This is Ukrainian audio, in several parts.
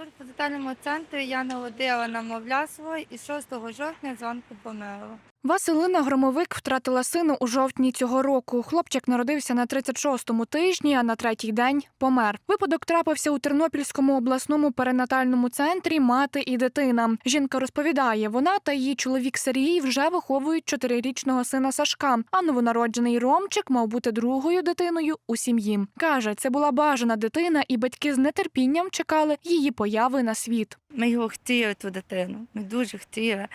Тут в позитальному центрі я народила намовля своє і 6 жовтня зранку померла. Василина Громовик втратила сина у жовтні цього року. Хлопчик народився на 36-му тижні, а на третій день помер. Випадок трапився у Тернопільському обласному перинатальному центрі мати і дитина. Жінка розповідає, вона та її чоловік Сергій вже виховують чотирирічного сина Сашка. А новонароджений Ромчик мав бути другою дитиною у сім'ї. Каже, це була бажана дитина, і батьки з нетерпінням чекали її появи на світ. Ми його хотіли, ту дитину. Ми дуже хотіли.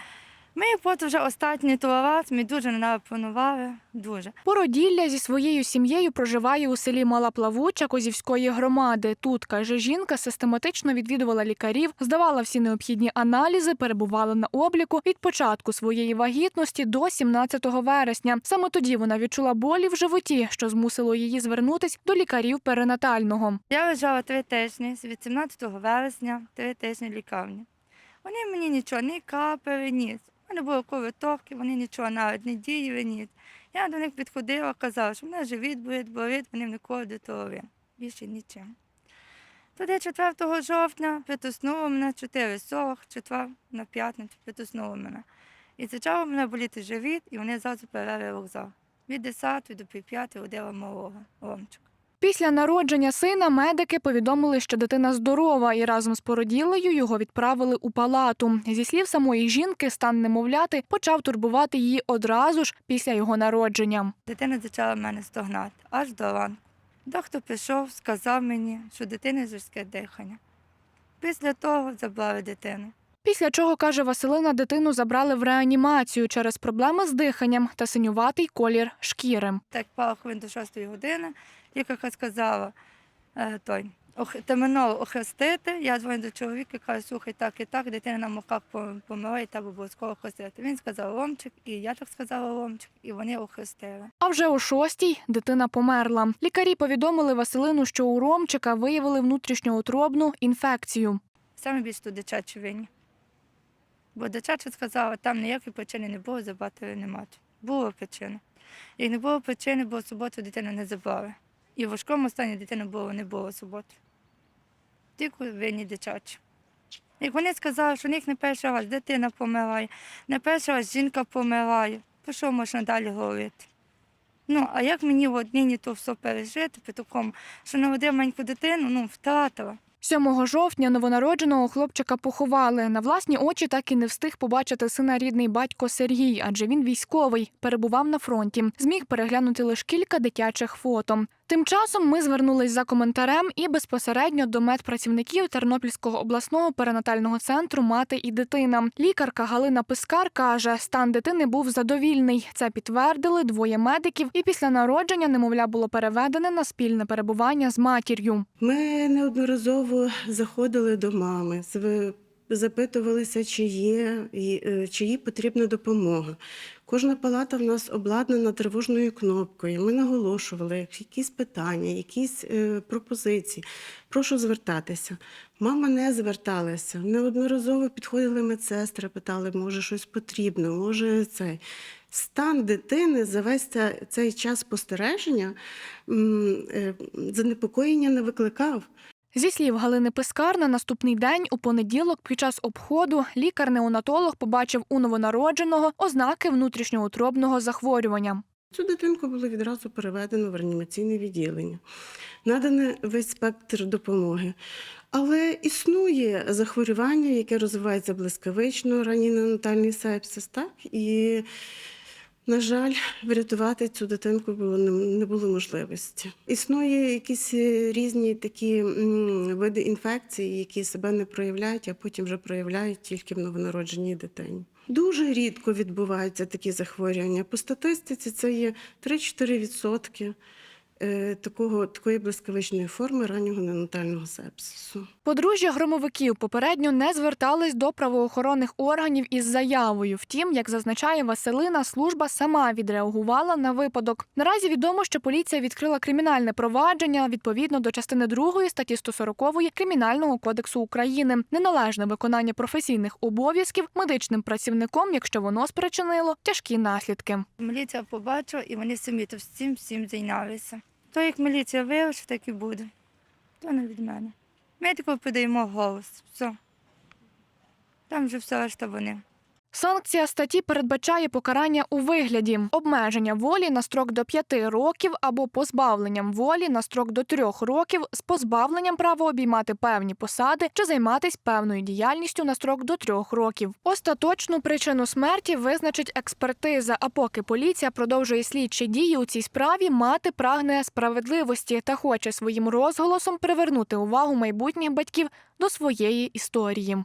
Ми потім вже останній раз, ми дуже на неї. Дуже. Породілля зі своєю сім'єю проживає у селі Мала Плавуча Козівської громади. Тут, каже жінка, систематично відвідувала лікарів, здавала всі необхідні аналізи, перебувала на обліку від початку своєї вагітності до 17 вересня. Саме тоді вона відчула болі в животі, що змусило її звернутись до лікарів перинатального. Я лежала три тижні з 18 вересня, три тижні лікарні. Вони мені нічого не капали, ні. Мене були ковитовки, вони нічого навіть не діяли, ні. Я до них підходила, казала, що в мене живіт болить, болить, вони ніколи до того вин. Більше нічим. Тоді 4 жовтня притиснуло мене 4,40, четвер на п'ятницю притиснуло мене. І почав мене боліти живіт, і вони зразу перевели вокзал. Від 10 до пів 5 водила малого Ромчика. Після народження сина медики повідомили, що дитина здорова, і разом з породілею його відправили у палату. Зі слів самої жінки, стан немовляти почав турбувати її одразу ж після його народження. Дитина почала мене стогнати аж до ранку. Доктор прийшов, сказав мені, що дитини жорстке дихання. Після того забрали дитину. Після чого каже Василина, дитину забрали в реанімацію через проблеми з диханням та синюватий колір шкіри. Так пару хвилин до 6 години лікарка сказала е, той, терміново охрестити. Я дзвоню до чоловіка, кажу, слухай, так і так, дитина на муках пом- померла, і треба обов'язково охрестити. Він сказав Ромчик, і я так сказала Ромчик, і вони охрестили. А вже о шостій дитина померла. Лікарі повідомили Василину, що у Ромчика виявили внутрішньоутробну інфекцію. Саме більше тут дитячі винні. Бо дитяча сказала, там ніякої причини не було забрати реанімацію. Була причина. Як не було причини, бо в суботу дитину не забрали. І в важкому стані дитини було не було в суботу. Тільки винні дитячі. Як вони сказали, що в них не перший раз дитина помирає, не перший раз жінка помирає, про що можна далі говорити? Ну, а як мені в однині то все пережити, при такому, що народила маленьку дитину, ну, втратила. 7 жовтня новонародженого хлопчика поховали. На власні очі так і не встиг побачити сина рідний батько Сергій, адже він військовий, перебував на фронті. Зміг переглянути лише кілька дитячих фото. Тим часом ми звернулись за коментарем і безпосередньо до медпрацівників Тернопільського обласного перинатального центру Мати і дитина. Лікарка Галина Пискар каже, стан дитини був задовільний. Це підтвердили двоє медиків, і після народження немовля було переведене на спільне перебування з матір'ю. Ми неодноразово заходили до мами, зв- запитувалися, чи є, е, чи їй потрібна допомога. Кожна палата в нас обладнана тривожною кнопкою. Ми наголошували якісь питання, якісь е, пропозиції. Прошу звертатися. Мама не зверталася. Неодноразово підходили медсестри, питали, може щось потрібно, може цей. Стан дитини за весь цей час спостереження е, занепокоєння не викликав. Зі слів Галини Пискар, на наступний день у понеділок під час обходу лікар-неонатолог побачив у новонародженого ознаки внутрішньоутробного захворювання. Цю дитинку було відразу переведено в реанімаційне відділення, надане весь спектр допомоги. Але існує захворювання, яке розвивається блискавично, ранній неонатальний сепсис, так? І, на жаль, врятувати цю дитинку було не, було можливості. Існує якісь е, різні такі види інфекцій, які себе не проявляють, а потім вже проявляють тільки в новонародженій дитині. Дуже рідко відбуваються такі захворювання. По статистиці це є 3-4% е, такого, такої блискавичної форми раннього неонатального сепсису. Подружжя громовиків попередньо не звертались до правоохоронних органів із заявою. Втім, як зазначає Василина, служба сама відреагувала на випадок. Наразі відомо, що поліція відкрила кримінальне провадження відповідно до частини 2 статті 140 Кримінального кодексу України. Неналежне виконання професійних обов'язків медичним працівником, якщо воно спричинило тяжкі наслідки. Міліція побачила, і вони самі то всім всім зайнялися. То як міліція вирішить, так і буде. То не від мене. Ми тільки подаємо голос. Все. Там вже все решта вони. Санкція статті передбачає покарання у вигляді обмеження волі на строк до 5 років або позбавленням волі на строк до 3 років з позбавленням права обіймати певні посади чи займатися певною діяльністю на строк до 3 років. Остаточну причину смерті визначить експертиза. А поки поліція продовжує слідчі дії у цій справі, мати прагне справедливості та хоче своїм розголосом привернути увагу майбутніх батьків до своєї історії.